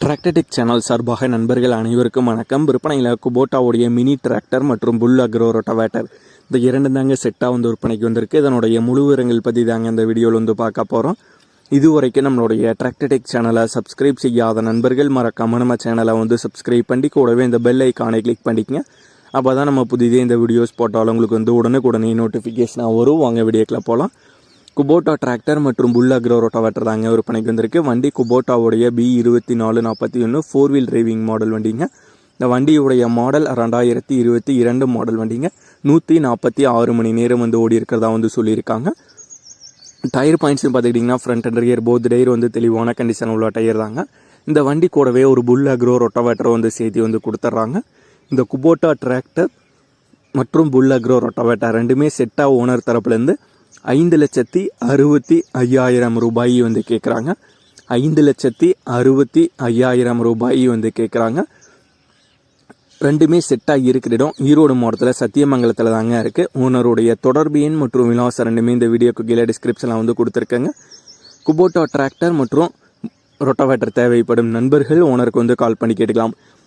Tractor Tech channel சார்பாக நண்பர்கள் அனைவருக்கும் வணக்கம். விற்பனையில் குபோட்டாவுடைய மினி டிராக்டர் மற்றும் புல் அக்ரோ ரொட்டவேட்டர் இந்த இரண்டு தாங்க செட்டாக வந்து விற்பனைக்கு வந்திருக்கு. இதனுடைய முழு விவரங்கள் பற்றி தாங்க இந்த வீடியோவில் வந்து பார்க்க போகிறோம் இதுவரைக்கும் நம்மளுடைய டிராக்டர்டெக் சேனலை சப்ஸ்கிரைப் செய்யாத நண்பர்கள் மறக்காம நம்ம சேனலை வந்து சப்ஸ்கிரைப் பண்ணி கூடவே இந்த பெல் ஐக்கானை கிளிக் பண்ணிக்கங்க. அப்போ தான் நம்ம புதிதே இந்த வீடியோஸ் போட்டாலும் உங்களுக்கு வந்து உடனுக்குடனே நோட்டிஃபிகேஷனாக வரும். வாங்க வீடியோக்கில் போகலாம் குபோட்டா டிராக்டர் மற்றும் புல் அக்ரோ ரோட்டோவேட்டர் தாங்க விற்பனைக்கு வந்திருக்கு. வண்டி குபோட்டாவுடைய பி இருபத்தி நாலு நாற்பத்தி ஒன்று ஃபோர் வீல் டிரைவிங் மாடல் வண்டிங்க. இந்த வண்டியுடைய மாடல் ரெண்டாயிரத்தி இருபத்தி இரண்டு மாடல் வண்டிங்க. நூற்றி நாற்பத்தி ஆறு மணி நேரம் வந்து ஓடி இருக்கிறதா வந்து சொல்லியிருக்காங்க. டயர் பாயிண்ட்ஸ்னு பார்த்துக்கிட்டிங்கன்னா front and rear both tyre வந்து தெளிவான கண்டிஷன் உள்ள டயர் தாங்க. இந்த வண்டி கூடவே ஒரு புல் அக்ரோ ரொட்டோவேட்டர் வந்து சேர்த்து வந்து கொடுத்துட்றாங்க. இந்த குபோட்டா டிராக்டர் மற்றும் புல் அக்ரோ ரொட்டோவேட்டா ரெண்டுமே செட்டாக ஓனர் தரப்புலேருந்து ஐந்து லட்சத்தி அறுபத்தி ஐயாயிரம் ரூபாய் வந்து கேட்குறாங்க ஐந்து லட்சத்தி அறுபத்தி ஐயாயிரம் ரூபாய் வந்து கேட்குறாங்க ரெண்டுமே செட்டாக இருக்கிற இடம் ஈரோடு மாவட்டத்தில் சத்தியமங்கலத்தில் தாங்க இருக்குது ஓனருடைய தொடர்பு எண் மற்றும் விலாசம் ரெண்டுமே இந்த வீடியோக்கு கீழே டிஸ்கிரிப்ஷனில் வந்து கொடுத்துருக்கேங்க. குபோட்டோ டிராக்டர் மற்றும் ரொட்டோவேட்டர் தேவைப்படும் நண்பர்கள் ஓனருக்கு வந்து கால் பண்ணி கேட்டுக்கலாம்.